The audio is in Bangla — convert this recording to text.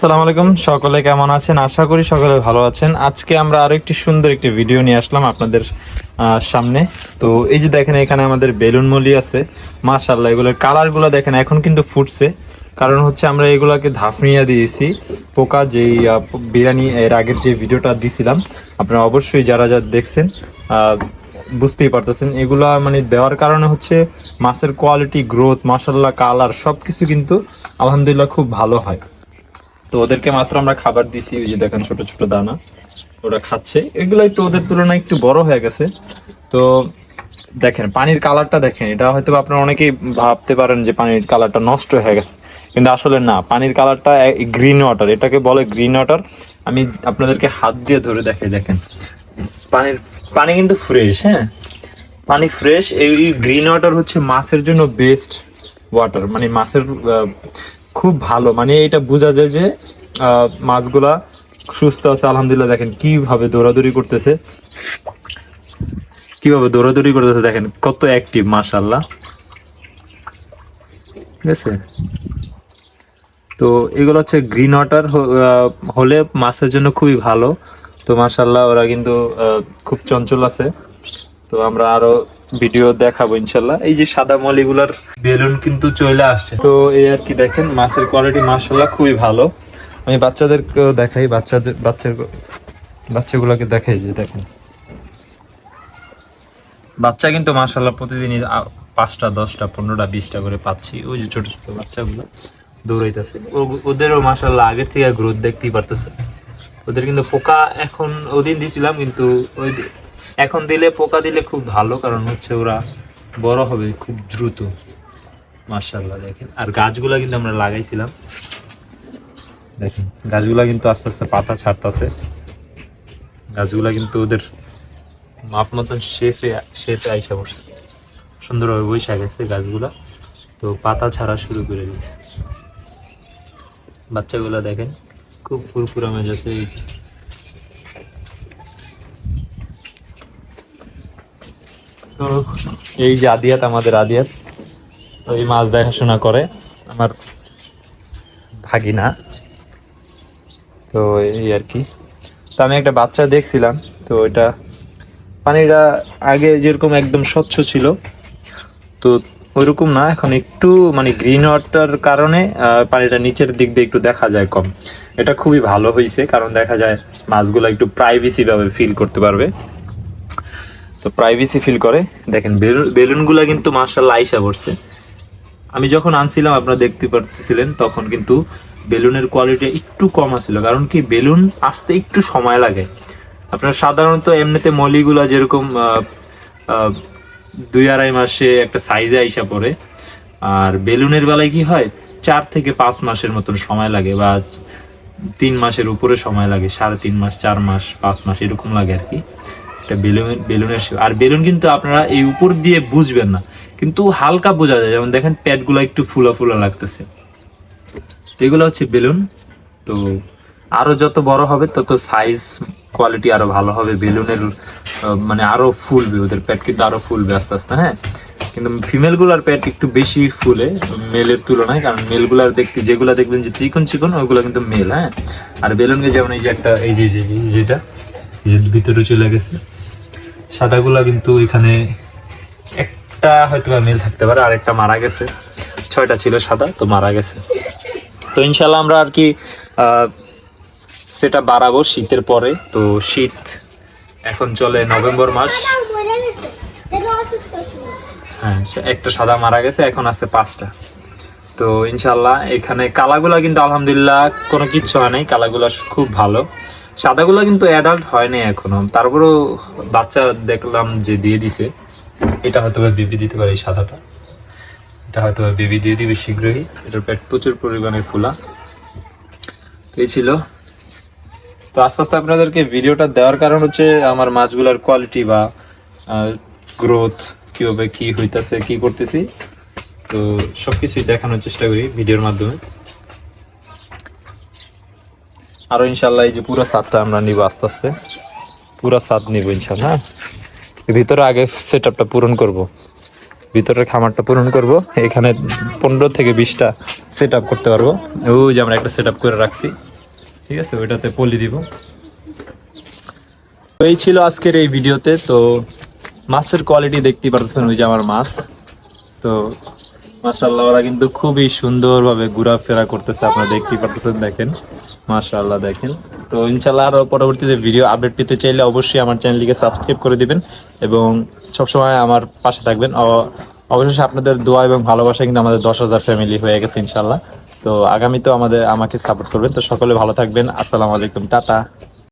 আসসালামু আলাইকুম, সকলে কেমন আছেন? আশা করি সকলে ভালো আছেন। আজকে আমরা আরও একটি সুন্দর একটি ভিডিও নিয়ে আসলাম আপনাদের সামনে। তো এই যে দেখেন, এখানে আমাদের বেলুন মলি আছে। মাশাল্লাহ এগুলোর কালারগুলো দেখেন, এখন কিন্তু ফুটছে। কারণ হচ্ছে আমরা এগুলাকে ধাফনিয়া দিয়েছি। পোকা যেই বিরিয়ানি এর আগের যে ভিডিওটা দিছিলাম, আপনারা অবশ্যই যারা যা দেখছেন বুঝতেই পারতেছেন। এগুলা মানে দেওয়ার কারণে হচ্ছে মাছের কোয়ালিটি গ্রোথ মাসাল্লাহ কালার সব কিছু কিন্তু আলহামদুলিল্লাহ খুব ভালো হয়। তো ওদেরকে মাত্র আমরা খাবার দিছি, ওই যে দেখেন ছোট ছোট দানা। ওরা খাচ্ছে। এগুলো একটু ওদের তুলনায় একটু বড় হয়ে গেছে। তো দেখেন, পানির কালারটা দেখেন। এটা হয়তো আপনারা অনেকেই ভাবতে পারেন যে পানির কালারটা নষ্ট হয়ে গেছে। কিন্তু আসলে না, পানির কালারটা গ্রিন ওয়াটার এটাকে বলে গ্রিন ওয়াটার আমি আপনাদেরকে হাত দিয়ে ধরে দেখাই, দেখেন। পানির, পানি কিন্তু ফ্রেশ হ্যাঁ? পানি ফ্রেশ এই গ্রিন ওয়াটার হচ্ছে মাছের জন্য বেস্ট ওয়াটার মানে মাছের খুব ভালো। মানে এটা বোঝা যায় যে মাছগুলা সুস্থ আছে, আলহামদুলিল্লাহ। দেখেন কীভাবে দৌড়াদৌড়ি করতেছে। কীভাবে দৌড়াদৌড়ি করতেছে, দেখেন কত অ্যাক্টিভ মাশাল্লাহ ঠিক আছে? তো এগুলো হচ্ছে গ্রিন ওয়াটার হলে মাছের জন্য খুবই ভালো। তো মাশাল্লাহ ওরা কিন্তু খুব চঞ্চল আছে। তো আমরা আরও ভিডিও দেখাবো ইনশাল্লাহ। এই যে সাদা মলিগুলার বেলুন কিন্তু চলে আসছে। তো এই আর কি দেখেন, মাছের কোয়ালিটি মাশাল্লাহ খুবই ভালো। আমি বাচ্চাদেরকেও দেখাই, বাচ্চাদের, বাচ্চার, বাচ্চাগুলোকে দেখাই যে দেখেন। বাচ্চা কিন্তু মাশাল্লাহ প্রতিদিনই পাঁচটা, দশটা, পনেরোটা, বিশটা করে পাচ্ছি। ওই যে ছোট ছোট বাচ্চাগুলো দৌড়াইতেছে। ওদেরও মাশাল্লাহ আগের থেকে গ্রোথ দেখতেই পারতেছে। ওদের কিন্তু পোকা এখন ওদিন দিছিলাম, কিন্তু ওই এখন দিলে, পোকা দিলে খুব ভালো, কারণ হচ্ছে ওরা বড় হবে, খুব দ্রুত। মাশাল্লাহ দেখেন। আর গাছগুলা কিন্তু আমরা লাগাইছিলাম। দেখেন, গাছগুলা কিন্তু আস্তে আস্তে পাতা ছাড়তেছে। গাছগুলা কিন্তু ওদের মাপ মতন শেপে শেপে আইসা পড়ছে। সুন্দরভাবে বৈশা গেছে গাছগুলা। তো পাতা ছাড়া শুরু করে দিচ্ছে বাচ্চাগুলা দেখেন, খুব ফুরফুরা মেজাজে এই তো এই যে আদিয়াত, আমাদের আদিয়াত ওই মাছ দেখাশোনা করে। আমার ভাগিনা। তো এই আর কি। তো আমি একটা বাচ্চা দেখছিলাম, তো এটা পানিটা আগে যেরকম একদম স্বচ্ছ ছিল, তো ওইরকম না, এখন একটু মানে গ্রিন ওয়াটার কারণে পানিটা নিচের দিক দিয়ে একটু দেখা যায় কম। এটা খুবই ভালো হয়েছে কারণ দেখা যায় মাছগুলো একটু প্রাইভেসি ভাবে ফিল করতে পারবে। তো প্রাইভেসি ফিল করে। দেখেন, বেলুন, বেলুনগুলা কিন্তু মার্শাল্লাহ আইসা পড়ছে। আমি যখন আনছিলাম, আপনারা দেখতে পারতেছিলেন, তখন কিন্তু বেলুনের কোয়ালিটি একটু কম আছিল। কারণ কি, বেলুন আসতে একটু সময় লাগে। আপনার সাধারণত এমনিতে মলিগুলা যেরকম দুই আড়াই মাসে একটা সাইজে আইসা পড়ে। আর বেলুনের বেলায় কি হয়, চার থেকে পাঁচ মাসের মতন সময় লাগে বা তিন মাসের উপরে সময় লাগে। সাড়ে তিন মাস, চার মাস, পাঁচ মাস, এরকম লাগে আর কি। এটা বেলুন বেলুনের। আর বেলুন কিন্তু আপনারা এই উপর দিয়ে বুঝবেন না। কিন্তু হালকা বোঝা যায়। যেমন দেখেন প্যাডগুলো একটু ফুলা ফুলা লাগতেছে। তো এগুলো হচ্ছে বেলুন। তো আরও যত বড় হবে, তত সাইজ কোয়ালিটি আরও ভালো হবে। বেলুনের মানে আরও ফুলবে। ওদের প্যাট কিন্তু আরও ফুলবে আস্তে আস্তে হ্যাঁ? কিন্তু ফিমেলগুলার প্যাট একটু বেশি ফুলে মেলের তুলনায়। কারণ মেলগুলার দেখতে, যেগুলা দেখবেন যে চিকন চিকন ওইগুলো কিন্তু মেল হ্যাঁ? আর বেলুনকে যেমন এই যে একটা, এই যে যেটা ভিতরে চলে গেছে। সাদাগুলা কিন্তু এখানে একটা হয়তো মেল থাকতে পারে আর একটা মারা গেছে। ছয়টা ছিল সাদা, তো মারা গেছে। তো ইনশাল্লাহ আমরা আর কি সেটা বাড়াবো শীতের পরে। তো শীত এখন চলে নভেম্বর মাস। হ্যাঁ একটা সাদা মারা গেছে, এখন আছে পাঁচটা। তো ইনশাল্লাহ এখানে কালাগুলা কিন্তু আলহামদুলিল্লাহ কোনো কিচ্ছু হয় নাই, কালাগুলা খুব ভালো। সাদাগুলা কিন্তু অ্যাডাল্ট হয় নাই এখনও। তারপরেও বাচ্চা দেখলাম যে দিয়ে দিছে। এটা হয়তো বা বেবি দিতে পারে এই সাদাটা। এটা হয়তো বা বেবি দিয়ে দিবে শীঘ্রই। এটার পেট প্রচুর পরিমাণে ফুলা। তো এই ছিল। তো আস্তে আস্তে আপনাদেরকে ভিডিওটা দেওয়ার কারণ হচ্ছে আমার মাছগুলোর কোয়ালিটি বা গ্রোথ কীভাবে কি হইতাছে, কি করতেছি। তো সব কিছুই দেখানোর চেষ্টা করি ভিডিওর মাধ্যমে। আরও ইনশাল্লাহ এই যে পুরো সাতটা আমরা নিব আস্তে আস্তে। পুরো সাত নিব ইনশাল্লাহ হ্যাঁ? ভিতরে আগে সেট আপটা পূরণ করব। ভিতরের খামারটা পূরণ করব। এখানে পনেরো থেকে বিশটা সেট আপ করতে পারব। ওই যে আমরা একটা সেট আপ করে রাখছি। ঠিক আছে? ওইটাতে পলি দিব। এই ছিল আজকের এই ভিডিওতে। তো মাছের কোয়ালিটি দেখতেই পারতেছেন ওই যে আমার মাছ। তো মাশাআল্লাহ, ওরা কিন্তু খুবই সুন্দরভাবে ঘোরাফেরা করতেছে, আপনারা দেখতেই পারতেছেন, দেখেন। মাশাআল্লাহ, দেখেন। তো ইনশাআল্লাহ আরও পরবর্তীতে ভিডিও আপডেট পেতে চাইলে অবশ্যই আমার চ্যানেলটিকে সাবস্ক্রাইব করে দিবেন এবং সবসময় আমার পাশে থাকবেন। অবশেষে আপনাদের দোয়া এবং ভালোবাসা কিন্তু আমাদের দশ হাজার ফ্যামিলি হয়ে গেছে ইনশাআল্লাহ। তো আগামীতেও আমাদের, আমাকে সাপোর্ট করবেন। তো সকলে ভালো থাকবেন। আসসালামু আলাইকুম। টাটা।